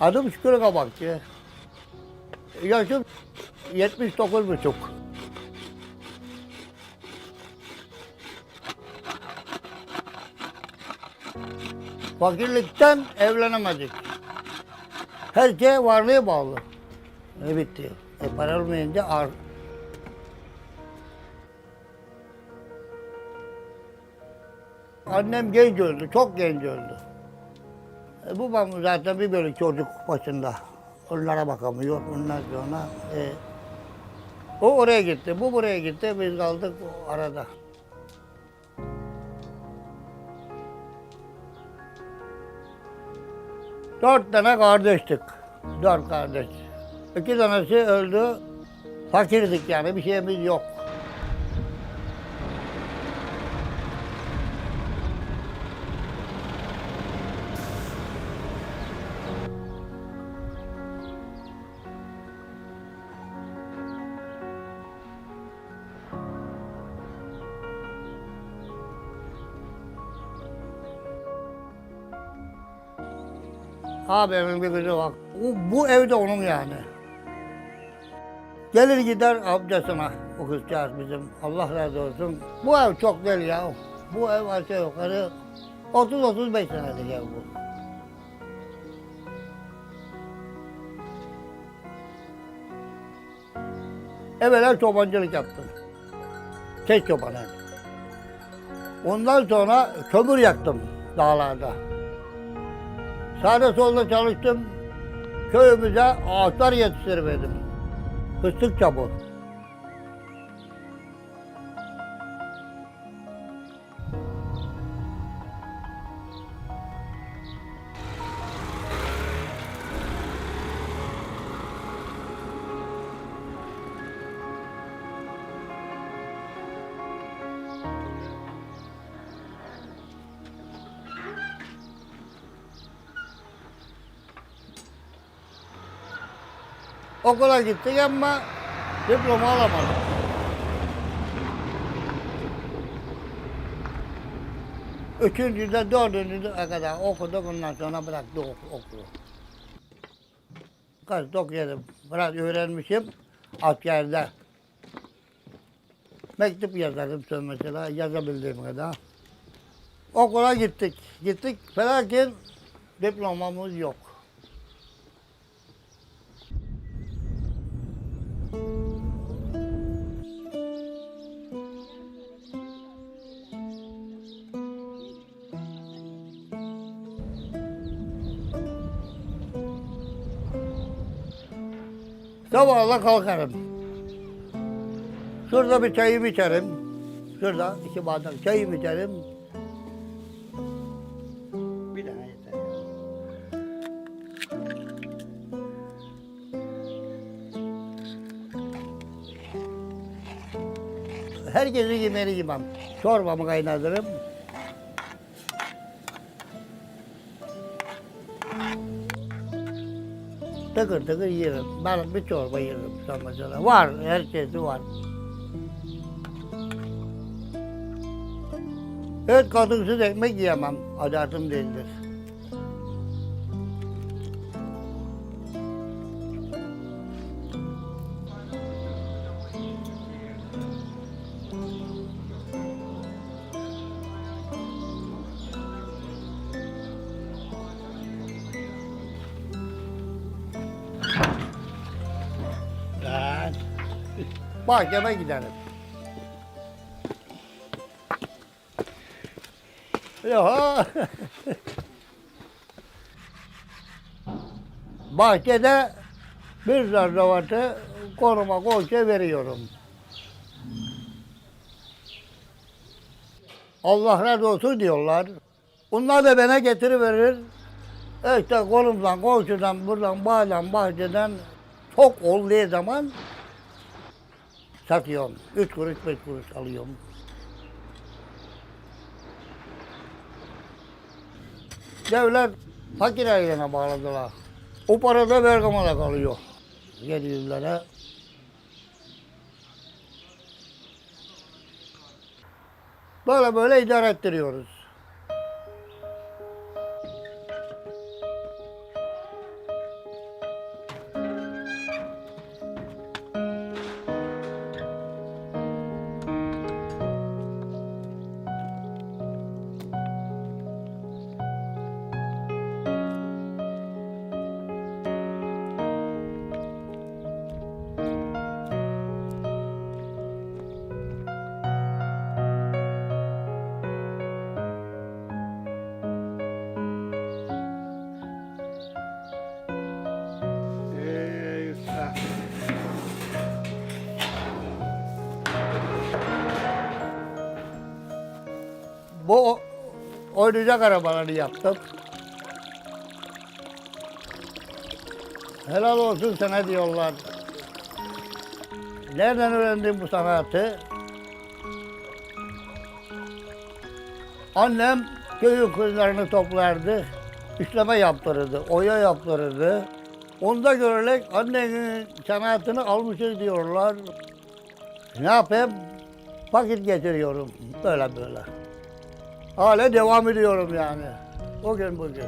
Adım Şükrü Kabakçı. Yaşım 79 buçuk. Fakirlikten evlenemedik. Her şey varlığa bağlı. Ne bitti? E para olmayınca ar Annem genç öldü, çok genç öldü. E, babam zaten bir böyle çocuk başında. Onlara bakamıyor. Ondan sonra e, o oraya gitti, bu buraya gitti. Biz kaldık arada. Dört tane kardeştik. Dört kardeş. İki tanesi öldü. Fakirdik yani bir şeyimiz yok. Abimin bir kızı bak. Bu, bu evde onun yani. Gelir gider amcasına o kızcağız bizim. Allah razı olsun. Bu ev çok değil ya. Bu ev aşağı yukarı 30-35 senelik ev bu. Evvela çobancılık yaptım. Tek çobanı. Ondan sonra kömür yaktım dağlarda. Sağda solda çalıştım. Köyümüze ağaçlar yetiştirmedim. Fıstık çabuk. Okula gittik ama diploma alamadık. Üçüncüde, dördüncüde kadar okuduk, ondan sonra bıraktık ok- okulu. Kaç okuyadım, biraz öğrenmişim askerde. Mektup yazardım son mesela, yazabildiğim kadar. Okula gittik, gittik. Felakin diplomamız yok. Sabahla kalkarım. Şurada bir çayımı içerim. Şurada iki bardak çayımı içerim. Bir tane yeter. Herkesin yemeğini yemem. Çorbamı kaynatırım. Tıkır tıkır yerim. Ben bir çorba yerim mesela. Var, her şeysi var. Evet, kadınsız ekmek yiyemem. Adatım değildir. Bahçeme giderim. Yok. Bahçede bir zarzavatı koruma koşa veriyorum. Allah razı olsun diyorlar. Onlar da bana getiriverir. İşte kolumdan, komşudan, buradan, bağdan, bahçeden çok olduğu zaman satıyorum. Üç kuruş, beş kuruş alıyorum. Devlet fakir ailene bağladılar. O para da Bergama'da kalıyor. 700 lira. Böyle böyle idare ettiriyoruz. Bu oynayacak arabaları yaptım. Helal olsun sana diyorlar. Nereden öğrendin bu sanatı? Annem köyün kızlarını toplardı. Üstleme yaptırırdı, oya yaptırırdı. Onda görerek annenin sanatını almışız diyorlar. Ne yapayım? Vakit getiriyorum böyle böyle. Hala devam ediyorum yani. O gün bugün.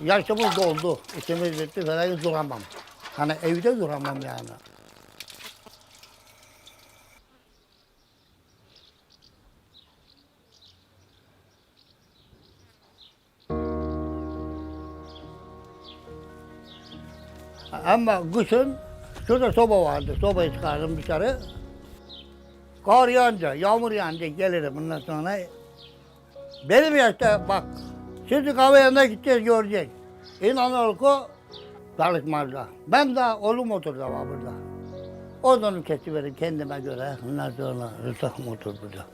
Yaşımız doldu. İçimiz bitti falan duramam. Hani evde duramam yani. Ama kışın şurada soba vardı. Sobayı çıkardım dışarı. Kar yağınca, yağmur yağınca gelirim bundan sonra. Benim yaşta bak, şimdi kahve yanına gideceğiz görecek. İnanır ki çalışmazlar. Ben de oğlum oturdu var burada. Odunu kesiverim kendime göre. Ondan sonra rıtahım otur burada.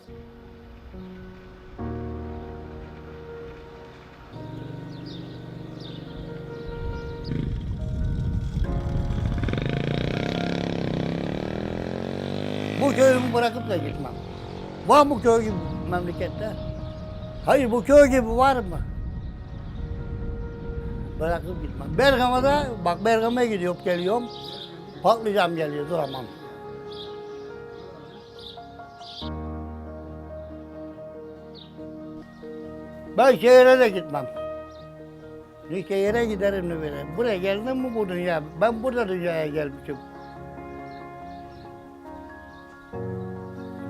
Bu köyümü bırakıp da gitmem. Var mı köy gibi memlekette? Hayır bu köy gibi var mı? Bırakıp gitmem. Bergama'da, bak Bergama'ya gidiyorum geliyorum. Patlıcan geliyor duramam. Ben şehire de gitmem. Ne şehire giderim ne böyle. Buraya geldim mi bu dünya? Ben burada dünyaya gelmişim.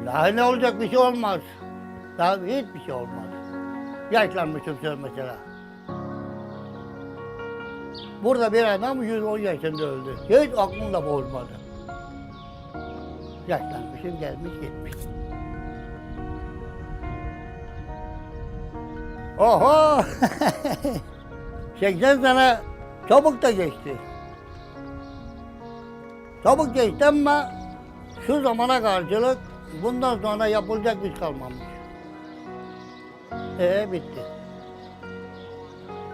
Daha ne olacak bir şey olmaz. Daha hiçbir şey olmaz. Yaşlanmışım söz mesela. Burada bir adam 110 yaşında öldü. Hiç aklımda bozmadı. Yaşlanmışım gelmiş gitmiş. Oho! 80 sene çabuk da geçti. Çabuk geçti ama şu zamana karşılık bundan sonra yapılacak iş kalmamış. Ee bitti.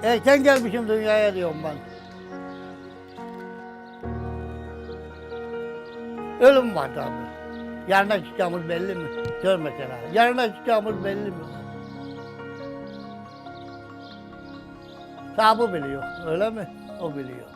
Erken gelmişim dünyaya diyorum ben. Ölüm var tabii. Yarına çıkacağımız belli mi? Sor mesela. Yarına çıkacağımız belli mi? Sahibi biliyor, öyle mi? O biliyor.